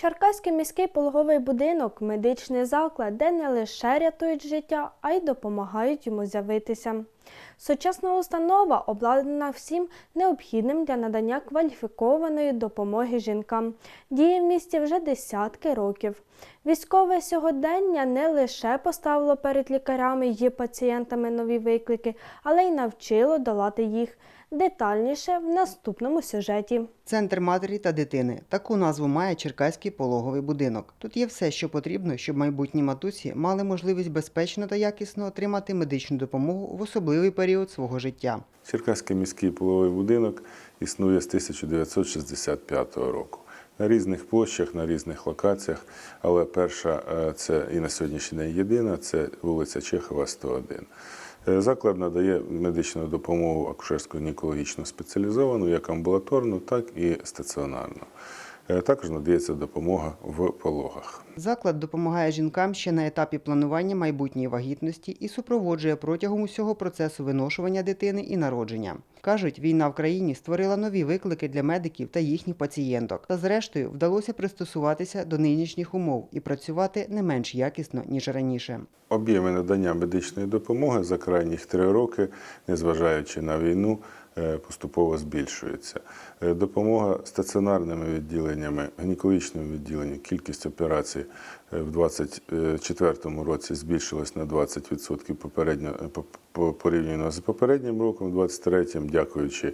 Черкаський міський пологовий будинок медичний заклад, де не лише рятують життя, а й допомагають йому з'явитися. Сучасна установа обладнана всім необхідним для надання кваліфікованої допомоги жінкам. Діє в місті вже десятки років. Військове сьогодення не лише поставило перед лікарями і пацієнтами нові виклики, але й навчило долати їх. Детальніше в наступному сюжеті. Центр матері та дитини. Таку назву має Черкаський пологовий будинок. Тут є все, що потрібно, щоб майбутні матусі мали можливість безпечно та якісно отримати медичну допомогу в особливий період свого життя. Черкаський міський половий будинок існує з 1965 року. На різних площах, на різних локаціях, але перша е, це і на сьогоднішній день єдина це вулиця Чехова, 101. Е, Заклад надає медичну допомогу акушерсько-гінекологічно спеціалізовану, як амбулаторну, так і стаціонарну. Е, Також надається допомога в пологах. Заклад допомагає жінкам ще на етапі планування майбутньої вагітності і супроводжує протягом усього процесу виношування дитини і народження. Кажуть, війна в країні створила нові виклики для медиків та їхніх пацієнток. Та зрештою вдалося пристосуватися до нинішніх умов і працювати не менш якісно ніж раніше. Об'єми надання медичної допомоги за крайніх три роки, незважаючи на війну, поступово збільшується. Е, Допомога стаціонарними відділеннями, гінекологічним відділенням, кількість операцій е, в 2024 році збільшилась на 20% попередньо е, по- по- порівняно з попереднім роком, 23-м, дякуючи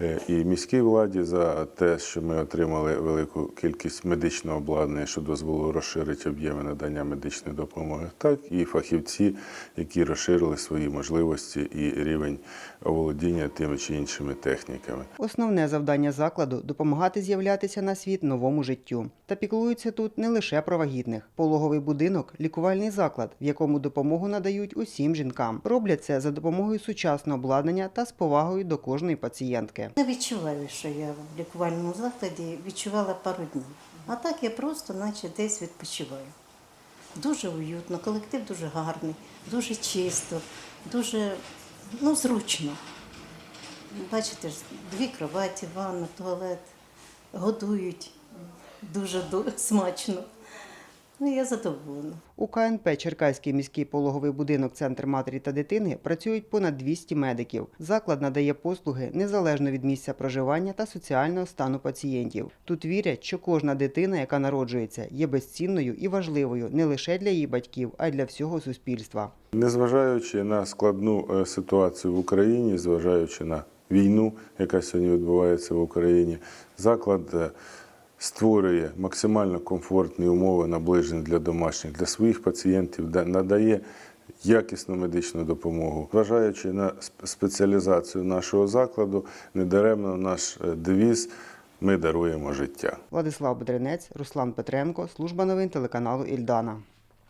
е, і міській владі за те, що ми отримали велику кількість медичного обладнання, що дозволило розширити об'єми надання медичної допомоги, так і фахівці, які розширили свої можливості і рівень оволодіння тими чи іншими техніками. Основне завдання закладу допомагати з'являтися на світ новому життю. Та піклуються тут не лише про вагітних. Пологовий будинок лікувальний заклад, в якому допомогу надають усім жінкам. Роблять це за допомогою сучасного обладнання та з повагою до кожної пацієнтки. Не відчуваю, що я в лікувальному закладі відчувала пару днів. А так я просто наче десь відпочиваю. Дуже уютно, колектив дуже гарний, дуже чисто, дуже ну, зручно. Бачите, ж, дві кроваті, ванна, туалет, годують дуже ду- смачно. Ну, я задоволена. У КНП Черкаський міський пологовий будинок Центр матері та дитини працюють понад 200 медиків. Заклад надає послуги незалежно від місця проживання та соціального стану пацієнтів. Тут вірять, що кожна дитина, яка народжується, є безцінною і важливою не лише для її батьків, а й для всього суспільства. Незважаючи на складну е, ситуацію в Україні, зважаючи на війну, яка сьогодні відбувається в Україні, заклад е, створює максимально комфортні умови, наближені для домашніх, для своїх пацієнтів, надає якісну медичну допомогу. Зважаючи на спеціалізацію нашого закладу, недаремно наш е, девіз Ми даруємо життя. Владислав Бедренець, Руслан Петренко, служба новин телеканалу Ільдана.